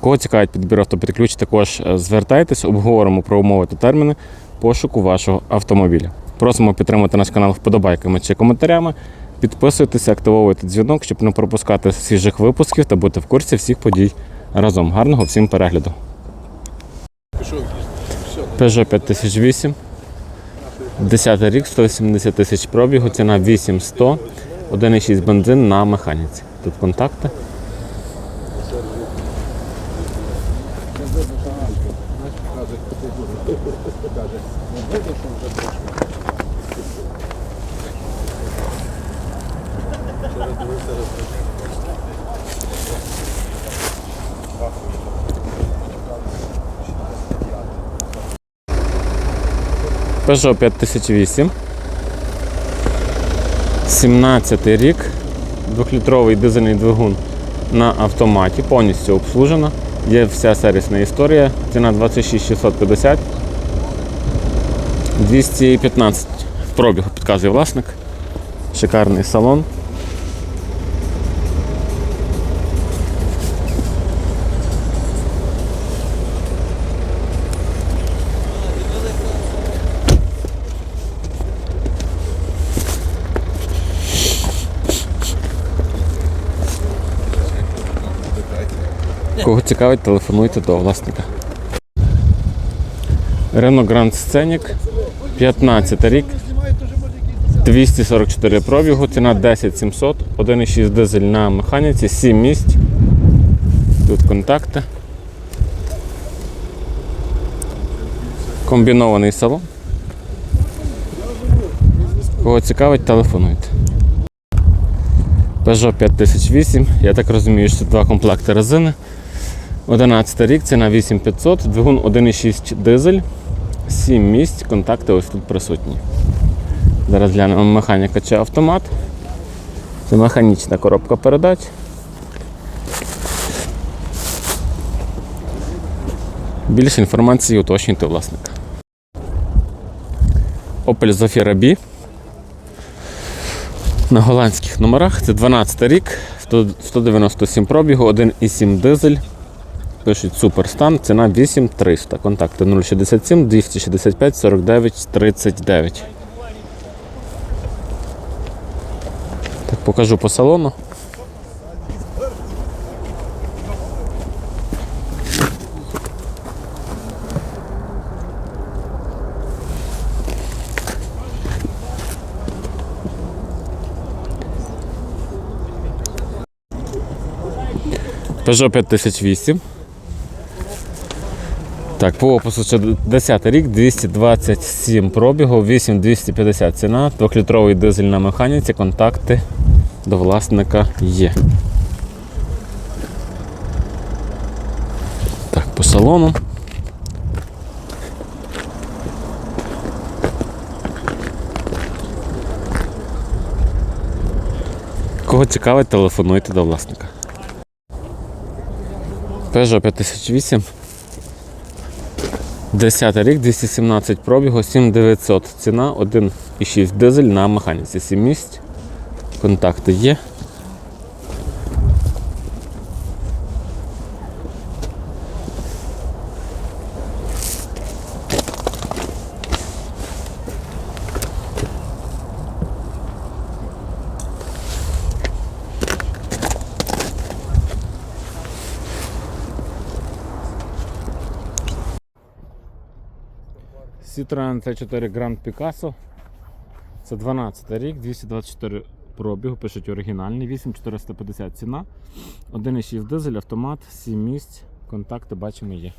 Кого цікавить підбір авто під ключ, також е, звертайтесь, обговоримо про умови та терміни пошуку вашого автомобіля. Просимо підтримати наш канал вподобайками чи коментарями. Підписуйтесь, активовуйте дзвінок, щоб не пропускати свіжих випусків та бути в курсі всіх подій разом. Гарного всім перегляду. Peugeot 5008. 10 рік, 170 тисяч пробігу, ціна 8100, 1,6 бензин на механіці. Тут контакти. Peugeot 5008. 17 рік. Двохлітровий дизельний двигун на автоматі, повністю обслужена. Є вся сервісна історія. Ціна 26650. 215 в пробігу підказує власник. Шикарний салон. Кого цікавить, телефонуйте до власника. Renault Grand Scenic, 15 рік, 244 пробігу, ціна 10 700, 1,6 дизель на механіці, 7 місць. Тут контакти. Комбінований салон. Кого цікавить, телефонуйте. Peugeot 5008, я так розумію, що це два комплекти резини. 11 рік, ціна 8500, двигун 1,6 дизель, 7 місць, контакти ось тут присутні. Зараз глянемо механіка чи автомат. Це механічна коробка передач. Більше інформації уточнюйте власника. Opel Zafira B. На голландських номерах це 12 рік, 197 пробігу, 1,7 дизель. Пишуть суперстан, ціна 8300. Контакти 067 265 49 39. Так, покажу по салону. Peugeot 5008. Так, по опису ще 10 рік, 227 пробігу, 8250 ціна, 2-літровий дизель на механіці, контакти до власника є. Так, по салону. Кого цікавить, телефонуйте до власника. Peugeot 5008. 10 рік, 217 пробігу, 7900 ціна, 1,6 дизель на механіці. 7 місць. Контакти є. Citroen C4 Grand Picasso. Це 12 рік, 224 пробігу, пишуть оригінальний, 8450 ціна. 1,6 дизель, автомат, 7 місць, контакти бачимо є.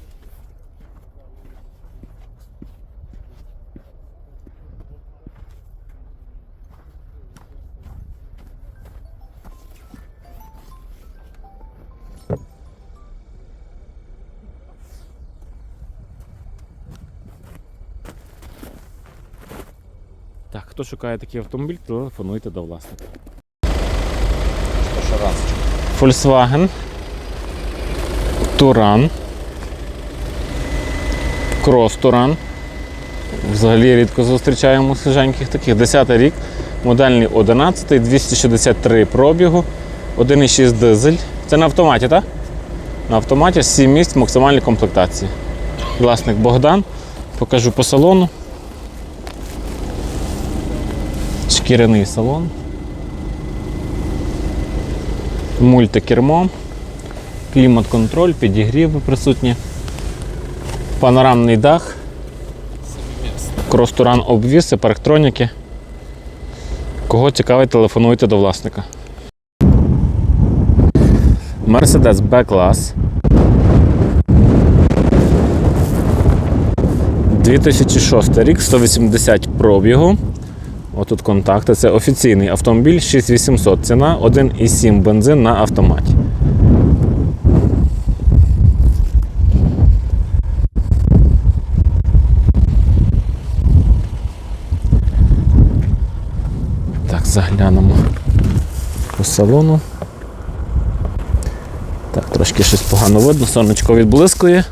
Хто шукає такий автомобіль, телефонуйте до власника. Volkswagen. Туран. Крос Туран. Взагалі рідко зустрічаємо свіженьких таких. 10 рік, модельний 11, 263 пробігу, 1,6 дизель. Це на автоматі, так? На автоматі 7 місць максимальної комплектації. Власник Богдан. Покажу по салону. Шкіряний салон. Мультикермо, клімат-контроль, підігріви присутні, панорамний дах, кростуран обвіси, парктроніки. Кого цікавить, телефонуйте до власника. Mercedes B-клас. 2006 рік, 180 пробігу. Отут контакти. Це офіційний автомобіль 6800. Ціна 1,7 бензин на автоматі. Так, заглянемо по салону. Так, трошки щось погано видно, сонечко відблискує.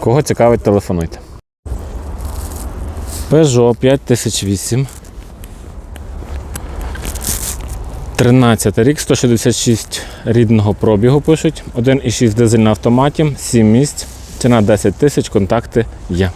Кого цікавить, телефонуйте. Peugeot 5008. 13 рік, 166 рідного пробігу пишуть. 1,6 дизель на автоматі, 7 місць. Ціна 10 тисяч, контакти є.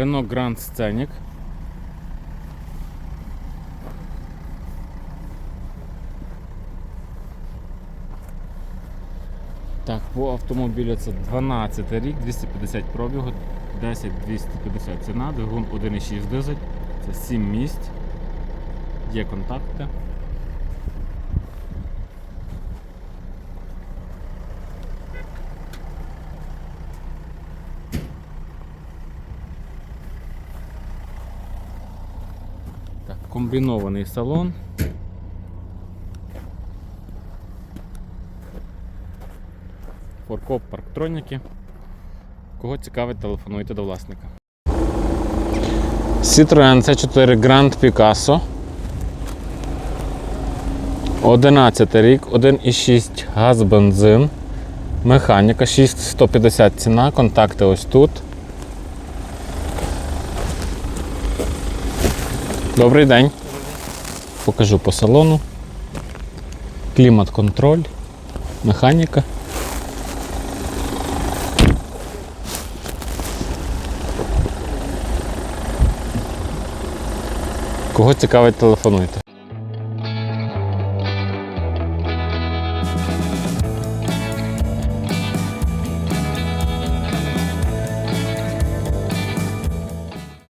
Renault Grand Scenic. Так, по автомобілю це 12 рік, 250 пробігу, 10 250 ціна, двигун 1,6 дизель, це 7 місць, є контакти. Комбінований салон. Форкоп парктроніки. Кого цікавить, телефонуйте до власника. Citroen C4 Grand Picasso. 11 рік, 1,6 газ бензин. Механіка 6150 ціна, контакти ось тут. Добрий день. Покажу по салону. Клімат-контроль, механіка. Кого цікавить, телефонуйте.